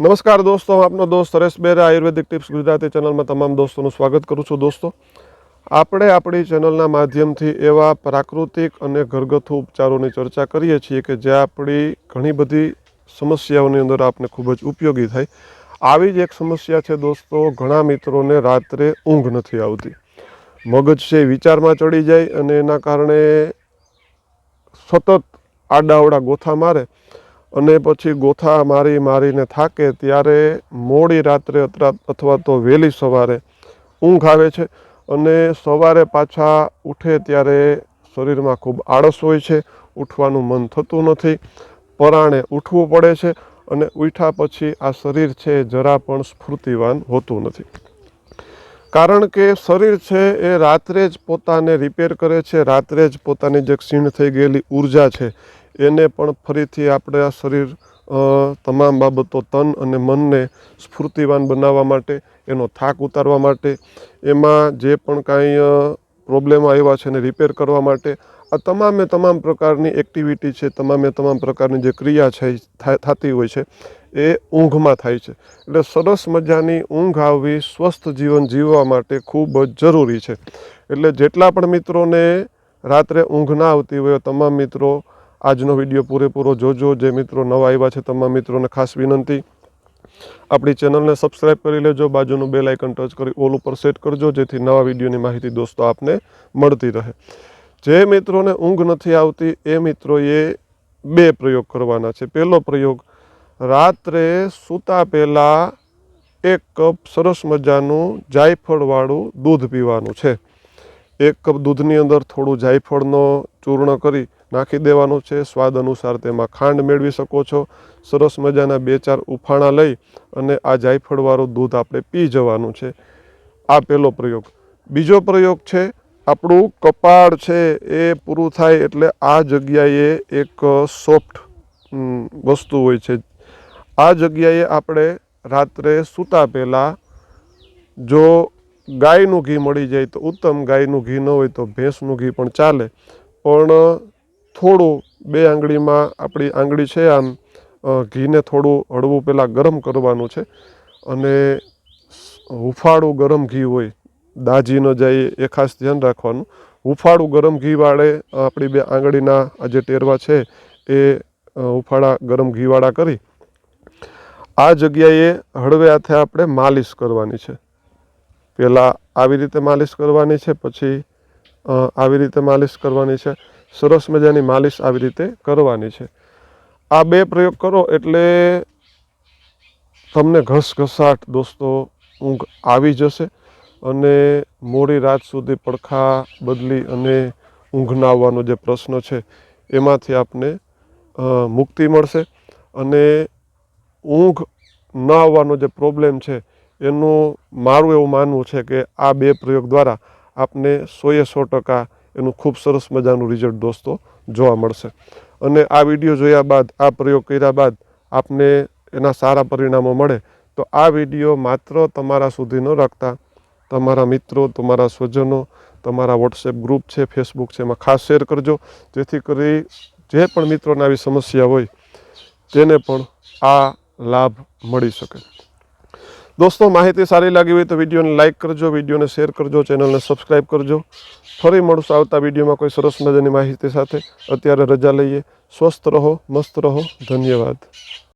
નમસ્કાર દોસ્તો, હું આપનો દોસ્ત હરેશ બેરા, આયુર્વેદિક ટિપ્સ ગુજરાતી ચેનલમાં તમામ દોસ્તોનું સ્વાગત કરું છું. દોસ્તો, આપણે આપણી ચેનલના માધ્યમથી એવા પ્રાકૃતિક અને ઘરગથ્થુ ઉપચારોની ચર્ચા કરીએ છીએ કે જે આપણી ઘણી બધી સમસ્યાઓની અંદર આપને ખૂબ જ ઉપયોગી થાય. આવી જ એક સમસ્યા છે દોસ્તો, ઘણા મિત્રોને રાત્રે ઊંઘ નથી આવતી. મગજ છે વિચારમાં ચડી જાય અને એના કારણે સતત આડાવડા ગોથા મારે. અને પછી ગોથા મારી મારીને થાકે ત્યારે મોડી રાત્રે અથવા તો વહેલી સવારે ઊંઘ આવે છે અને સવારે પાછા ઉઠે ત્યારે શરીરમાં ખૂબ આળસ હોય છે, ઉઠવાનું મન થતું નથી, પરાણે ઉઠવું પડે છે અને ઉઠ્યા પછી આ શરીર છે જરા પણ સ્ફૂર્તિવાન હોતું નથી. કારણ કે શરીર છે એ રાત્રે જ પોતાને રિપેર કરે છે, રાત્રે જ પોતાની જે ક્ષીણ થઈ ગયેલી ઊર્જા છે એને પણ ફરીથી આપણે આ શરીર તમામ બાબતો તન અને મનને સ્ફૂર્તિવાન બનાવવા માટે, એનો થાક ઉતારવા માટે, એમાં જે પણ કાંઈ પ્રોબ્લેમ આવ્યા છે એને રિપેર કરવા માટે, આ તમામે તમામ પ્રકારની એક્ટિવિટી છે, તમામે તમામ પ્રકારની જે ક્રિયા છે થતી હોય છે, એ ઊંઘમાં થાય છે. એટલે સરસ મજાની ઊંઘ આવવી સ્વસ્થ જીવન જીવવા માટે ખૂબ જ જરૂરી છે. એટલે જેટલા પણ મિત્રોને રાત્રે ઊંઘ ના આવતી હોય તમામ મિત્રો આજનો વીડિયો પૂરેપૂરો જોજો. જે મિત્રો નવા આવ્યા છે તમામ મિત્રોને ખાસ વિનંતી. આપણી ચેનલને સબસ્ક્રાઇબ કરી લેજો. બાજુનું બેલ આઇકન ટચ કરી ઓલ ઉપર સેટ કરજો, જેથી નવા વિડીયોની માહિતી દોસ્તો આપને મળતી રહે. જે મિત્રોને ઊંઘ નથી આવતી, એ મિત્રોએ બે પ્રયોગ કરવાના છે. પહેલો પ્રયોગ, રાત્રે સૂતા પહેલાં એક કપ સરસ મજાનું જાયફળવાળું દૂધ પીવાનું છે. એક કપ દૂધની અંદર થોડું જાયફળનો ચૂર્ણ કરી નાખી દેવાનું છે. સ્વાદ અનુસાર તેમાં ખાંડ મેળવી શકો છો. સરસ મજાના બે ચાર ઉફાણા લઈ અને આ જાયફળવાળું દૂધ આપણે પી જવાનું છે. આ પહેલો પ્રયોગ. બીજો પ્રયોગ છે, આપણું કપાળ છે એ પૂરું થાય એટલે આ જગ્યાએ એક સોફ્ટ વસ્તુ હોય છે. આ જગ્યાએ આપણે રાત્રે સૂતા પહેલાં જો ગાયનું ઘી મળી જાય તો ઉત્તમ ગાયનું ઘી ન હોય તો ભેંસનું ઘી પણ ચાલે. પણ થોડું બે આંગળીમાં આપણી આંગળી છે આમ ઘીને થોડું હળવું પહેલાં ગરમ કરવાનું છે અને હુફાળું ગરમ ઘી હોય દાજી ન જાય એ ખાસ ધ્યાન રાખવાનું. હુંફાળું ગરમ ઘી વાળે આપણી બે આંગળીના આ જે ટેરવા છે એ હુંફાળા ગરમ ઘીવાળા કરી, આ જગ્યાએ હળવે હાથે આપણે માલિશ કરવાની છે. પહેલાં આવી રીતે માલિશ કરવાની છે, પછી આવી રીતે માલિશ કરવાની છે. સરસ મજાની માલિશ આવી રીતે કરવાની છે. આ બે પ્રયોગ કરો એટલે તમને ઘસઘસાટ દોસ્તો ઊંઘ આવી જશે અને મોડી રાત સુધી પડખા બદલી અને ઊંઘ ના આવવાનો જે પ્રશ્ન છે એમાંથી આપને મુક્તિ મળશે અને ઊંઘ ન આવવાનો જે પ્રોબ્લેમ છે એનું મારું એવું માનવું છે કે આ બે પ્રયોગ દ્વારા આપને સોએ સો ટકા એનું ખૂબ સરસ મજાનું રિઝલ્ટ દોસ્તો જોવા મળશે. અને આ વીડિયો જોયા બાદ, આ પ્રયોગ કર્યા બાદ આપને એના સારા પરિણામો મળે, તો આ વીડિયો માત્ર તમારા સુધી ન રાખતા, તમારા મિત્રો, તમારા સ્વજનો, તમારા વોટ્સએપ ગ્રુપ છે ફેસબુક છે, એમાં ખાસ શેર કરજો, જેથી કરી જે પણ મિત્રોને આવી સમસ્યા હોય, તેને પણ આ લાભ મળી શકે. દોસ્તો, માહિતી સારી લાગી હોય તો વિડીયોને લાઇક કરજો, વિડીયોને શેર કરજો ચેનલને સબસ્ક્રાઇબ કરજો. ફરી મળશું આવતા વિડીયોમાં કોઈ સરસ મજાની માહિતી સાથે. અત્યારે રજા લઈએ. સ્વસ્થ રહો, મસ્ત રહો. ધન્યવાદ.